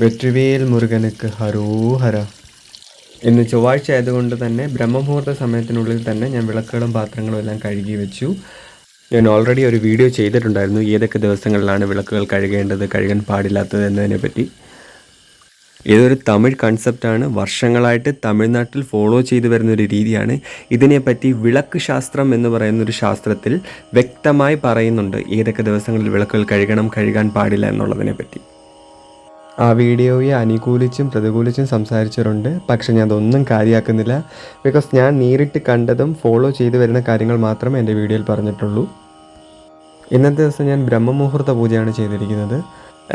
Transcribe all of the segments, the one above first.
വെற்றிവേൽ മുരുകനുക്ക് ഹരോഹര. ഇന്ന് ചൊവ്വാഴ്ച ആയതുകൊണ്ട് തന്നെ ബ്രഹ്മമുഹൂർത്ത സമയത്തിനുള്ളിൽ തന്നെ ഞാൻ വിളക്കുകളും പാത്രങ്ങളും എല്ലാം കഴുകി വെച്ചു. ഞാൻ ഓൾറെഡി ഒരു വീഡിയോ ചെയ്തിട്ടുണ്ടായിരുന്നു. ഏതൊക്കെ ദിവസങ്ങളിലാണ് വിളക്കുകൾ കഴുകേണ്ടത് കഴുകാൻ പാടില്ലാത്തത് എന്നതിനെ പറ്റി. ഇതൊരു തമിഴ് കൺസെപ്റ്റാണ് വർഷങ്ങളായിട്ട് തമിഴ്നാട്ടിൽ ഫോളോ ചെയ്തു വരുന്ന ഒരു രീതിയാണ് ഇതിനെപ്പറ്റി വിളക്ക് ശാസ്ത്രം എന്ന് പറയുന്ന ഒരു ശാസ്ത്രത്തിൽ വ്യക്തമായി പറയുന്നുണ്ട്. ഏതൊക്കെ ദിവസങ്ങളിൽ വിളക്കുകൾ കഴുകണം കഴുകാൻ പാടില്ല എന്നുള്ളതിനെ പറ്റി. ആ വീഡിയോയെ അനുകൂലിച്ചും പ്രതികൂലിച്ചും സംസാരിച്ചിട്ടുണ്ട് പക്ഷെ ഞാൻ അതൊന്നും കാര്യമാക്കുന്നില്ല ബിക്കോസ് ഞാൻ നേരിട്ട് കണ്ടതും ഫോളോ ചെയ്തു വരുന്ന കാര്യങ്ങൾ മാത്രമേ എന്റെ വീഡിയോയിൽ പറഞ്ഞിട്ടുള്ളൂ. ഇന്നത്തെ ദിവസം ഞാൻ ബ്രഹ്മമുഹൂർത്ത പൂജയാണ് ചെയ്തിരിക്കുന്നത്.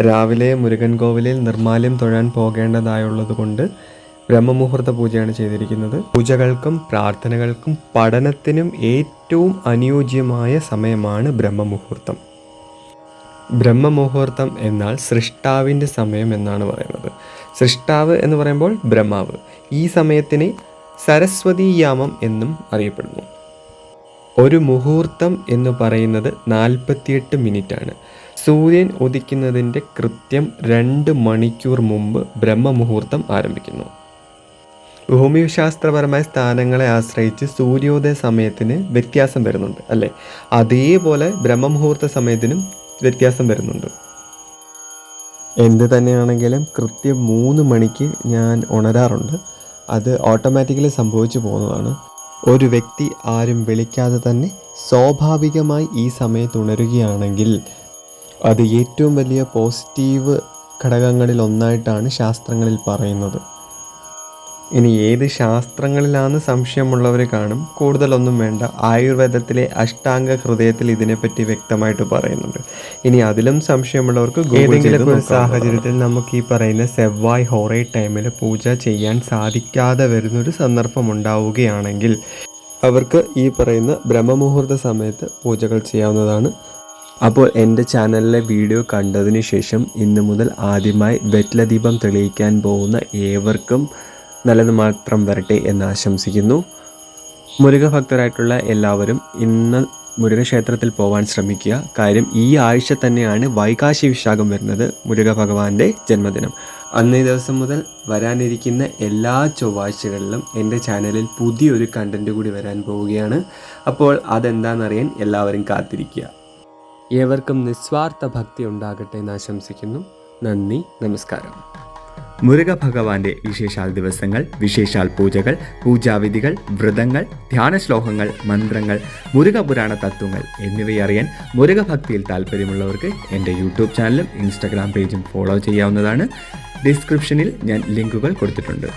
രാവിലെ മുരുകൻ കോവിലിൽ നിർമാല്യം തൊഴാൻ പോകേണ്ടതായുള്ളത് കൊണ്ട് ബ്രഹ്മമുഹൂർത്ത പൂജയാണ് ചെയ്തിരിക്കുന്നത്. പൂജകൾക്കും പ്രാർത്ഥനകൾക്കും പഠനത്തിനും ഏറ്റവും അനുയോജ്യമായ സമയമാണ് ബ്രഹ്മമുഹൂർത്തം. ബ്രഹ്മമുഹൂർത്തം എന്നാൽ സൃഷ്ടാവിന്റെ സമയം എന്നാണ് പറയുന്നത്. സൃഷ്ടാവ് എന്ന് പറയുമ്പോൾ ബ്രഹ്മാവ്. ഈ സമയത്തിന് സരസ്വതി യാമം എന്നും അറിയപ്പെടുന്നു. ഒരു മുഹൂർത്തം എന്ന് പറയുന്നത് നാൽപ്പത്തിയെട്ട് മിനിറ്റാണ്. സൂര്യൻ ഉദിക്കുന്നതിന്റെ കൃത്യം രണ്ട് മണിക്കൂർ മുമ്പ് ബ്രഹ്മമുഹൂർത്തം ആരംഭിക്കുന്നു. ഭൂമിശാസ്ത്രപരമായ സ്ഥാനങ്ങളെ ആശ്രയിച്ച് സൂര്യോദയ സമയത്തിന് വ്യത്യാസം വരുന്നുണ്ട് അല്ലേ? അതേപോലെ ബ്രഹ്മമുഹൂർത്ത സമയത്തിനും വ്യത്യാസം വരുന്നുണ്ട്. എന്ത് തന്നെയാണെങ്കിലും കൃത്യം മൂന്ന് മണിക്ക് ഞാൻ ഉണരാറുണ്ട്. അത് ഓട്ടോമാറ്റിക്കലി സംഭവിച്ചു പോകുന്നതാണ്. ഒരു വ്യക്തി ആരും വിളിക്കാതെ തന്നെ സ്വാഭാവികമായി ഈ സമയത്ത് ഉണരുകയാണെങ്കിൽ അത് ഏറ്റവും വലിയ പോസിറ്റീവ് ഘടകങ്ങളിൽ ഒന്നായിട്ടാണ് ശാസ്ത്രങ്ങളിൽ പറയുന്നത്. ഇനി ഏത് ശാസ്ത്രങ്ങളിലാണ് സംശയമുള്ളവർ കാണും? കൂടുതലൊന്നും വേണ്ട. ആയുർവേദത്തിലെ അഷ്ടാംഗ ഹൃദയത്തിൽ ഇതിനെപ്പറ്റി വ്യക്തമായിട്ട് പറയുന്നുണ്ട്. ഇനി അതിലും സംശയമുള്ളവർക്ക് ഏതെങ്കിലും ഒരു സാഹചര്യത്തിൽ നമുക്ക് ഈ പറയുന്ന സെവ്വായ് ഹോറേ ടൈമിൽ പൂജ ചെയ്യാൻ സാധിക്കാതെ വരുന്നൊരു സന്ദർഭം ഉണ്ടാവുകയാണെങ്കിൽ അവർക്ക് ഈ പറയുന്ന ബ്രഹ്മമുഹൂർത്ത സമയത്ത് പൂജകൾ ചെയ്യാവുന്നതാണ്. അപ്പോൾ എന്റെ ചാനലിലെ വീഡിയോ കണ്ടതിന് ശേഷം ഇന്ന് മുതൽ ആദ്യമായി വെറ്റ്ലദീപം തെളിയിക്കാൻ പോകുന്ന ഏവർക്കും നല്ലത് മാത്രം വരട്ടെ എന്ന് ആശംസിക്കുന്നു. മുരുക ഭക്തരായിട്ടുള്ള എല്ലാവരും ഇന്ന് മുരുകക്ഷേത്രത്തിൽ പോകാൻ ശ്രമിക്കുക. കാര്യം ഈ ആഴ്ച തന്നെയാണ് വൈകാശി വിശാഖം വരുന്നത് മുരുക ഭഗവാന്റെ ജന്മദിനം. അന്നേ ദിവസം മുതൽ വരാനിരിക്കുന്ന എല്ലാ ചൊവ്വാഴ്ചകളിലും എന്റെ ചാനലിൽ പുതിയൊരു കണ്ടന്റ് കൂടി വരാൻ പോവുകയാണ്. അപ്പോൾ അതെന്താണെന്നറിയാൻ എല്ലാവരും കാത്തിരിക്കുക. ഏവർക്കും നിസ്വാർത്ഥ ഭക്തി ഉണ്ടാകട്ടെ എന്ന് ആശംസിക്കുന്നു. നന്ദി നമസ്കാരം. മുരുക ഭഗവാന്റെ വിശേഷാൽ ദിവസങ്ങൾ വിശേഷാൽ പൂജകൾ പൂജാവിധികൾ വ്രതങ്ങൾ ധ്യാന ശ്ലോകങ്ങൾ മന്ത്രങ്ങൾ മുരുകപുരാണ തത്വങ്ങൾ എന്നിവയറിയാൻ മുരുക ഭക്തിയിൽ താല്പര്യമുള്ളവർക്ക് എന്റെ യൂട്യൂബ് ചാനലും ഇൻസ്റ്റാഗ്രാം പേജും ഫോളോ ചെയ്യാവുന്നതാണ്. ഡിസ്ക്രിപ്ഷനിൽ ഞാൻ ലിങ്കുകൾ കൊടുത്തിട്ടുണ്ട്.